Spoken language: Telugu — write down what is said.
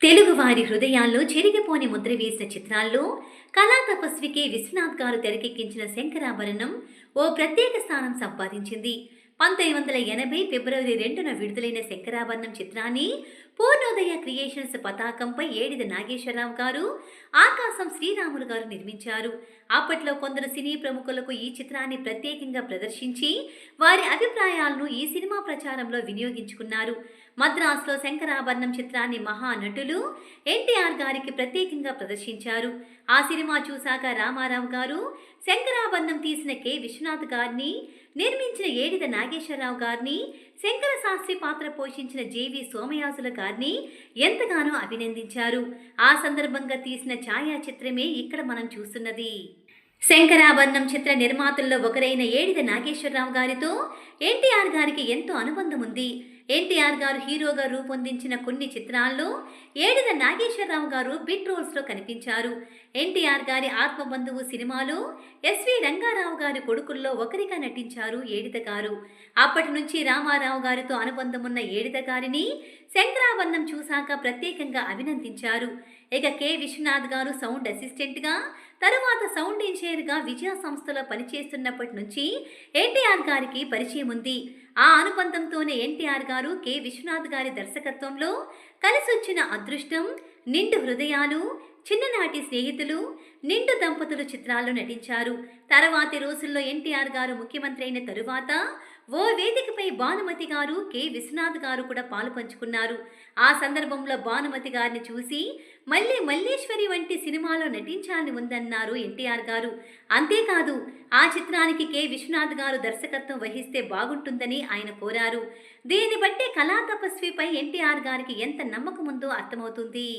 తెలుగువారి హృదయాల్లో చెరిగిపోని ముద్ర వేసిన చిత్రాల్లో కళా తపస్వికి విశ్వనాథ్ గారు తెరకెక్కించిన శంకరాభరణం ఓ ప్రత్యేక స్థానం సంపాదించింది. పంతొమ్మిది వందల ఎనభై ఫిబ్రవరి రెండున విడుదలైన శంకరాభరణం చిత్రాన్ని పూర్ణోదయ క్రియేషన్స్ పతాకంపై ఏడిద నాగేశ్వరరావు గారు ఆకాశం శ్రీరాములు గారు నిర్మించారు. అప్పట్లో కొందరు సినీ ప్రముఖులకు ఈ చిత్రాన్ని ప్రత్యేకంగా ప్రదర్శించి వారి అభిప్రాయాలను ఈ సినిమా ప్రచారంలో వినియోగించుకున్నారు. మద్రాసులో శంకరాభరణం చిత్రాన్ని మహానటులు ఎన్టీఆర్ గారికి ప్రత్యేకంగా ప్రదర్శించారు. ఆ సినిమా చూశాక రామారావు గారు శంకరాభరణం తీసిన కె. విశ్వనాథ్ గారిని నిర్మించిన ఏడిద నాగేశ్వరరావు గారిని శంకర శాస్త్రి పాత్ర పోషించిన జేవి సోమయాసుల గారిని ఎంతగానో అభినందించారు. ఆ సందర్భంగా తీసిన ఛాయాచిత్రమే ఇక్కడ మనం చూస్తున్నది. శంకరాభరణం చిత్ర నిర్మాతల్లో ఒకరైన ఏడిద నాగేశ్వరరావు గారితో ఎన్టీఆర్ గారికి ఎంతో అనుబంధం ఉంది ఎన్టీఆర్ గారు హీరోగా రూపొందించిన కొన్ని చిత్రాల్లో ఏడిద నాగేశ్వరరావు గారు బిట్ రోల్స్లో కనిపించారు. ఎన్టీఆర్ గారి ఆత్మబంధువు సినిమాలో ఎస్వి రంగారావు గారి కొడుకుల్లో ఒకరిగా నటించారు ఏడిద గారు. అప్పటి నుంచి రామారావు గారితో అనుబంధం ఉన్న ఏడిద గారిని శంకరాభరణం చూశాక ప్రత్యేకంగా అభినందించారు. ఇక కె. విశ్వనాథ్ గారు సౌండ్ అసిస్టెంట్గా తరువాత సౌండ్ ఇంజనీర్గా విజయ సంస్థలో పనిచేస్తున్నప్పటి నుంచి ఎన్టీఆర్ గారికి పరిచయం ఉంది. ఆ అనుబంధంతోనే ఎన్టీఆర్ గారు కె. విశ్వనాథ్ గారి దర్శకత్వంలో కలిసొచ్చిన అదృష్టం నిండు హృదయాలు చిన్ననాటి స్నేహితులు నిండు దంపతులు చిత్రాల్లో నటించారు. తర్వాతి రోజుల్లో ఎన్టీఆర్ గారు ముఖ్యమంత్రి అయిన తరువాత ఓ వేదికపై భానుమతి గారు కె. విశ్వనాథ్ గారు కూడా పాలు పంచుకున్నారు. ఆ సందర్భంలో భానుమతి గారిని చూసి మళ్ళీ మల్లేశ్వరి వంటి సినిమాలో నటించాలని ఉందన్నారు ఎన్టీఆర్ గారు. అంతేకాదు ఆ చిత్రానికి కె. విశ్వనాథ్ గారు దర్శకత్వం వహిస్తే బాగుంటుందని ఆయన కోరారు. దీన్ని బట్టి కళా తపస్విపై ఎన్టీఆర్ గారికి ఎంత నమ్మకం ఉందో అర్థమవుతుంది.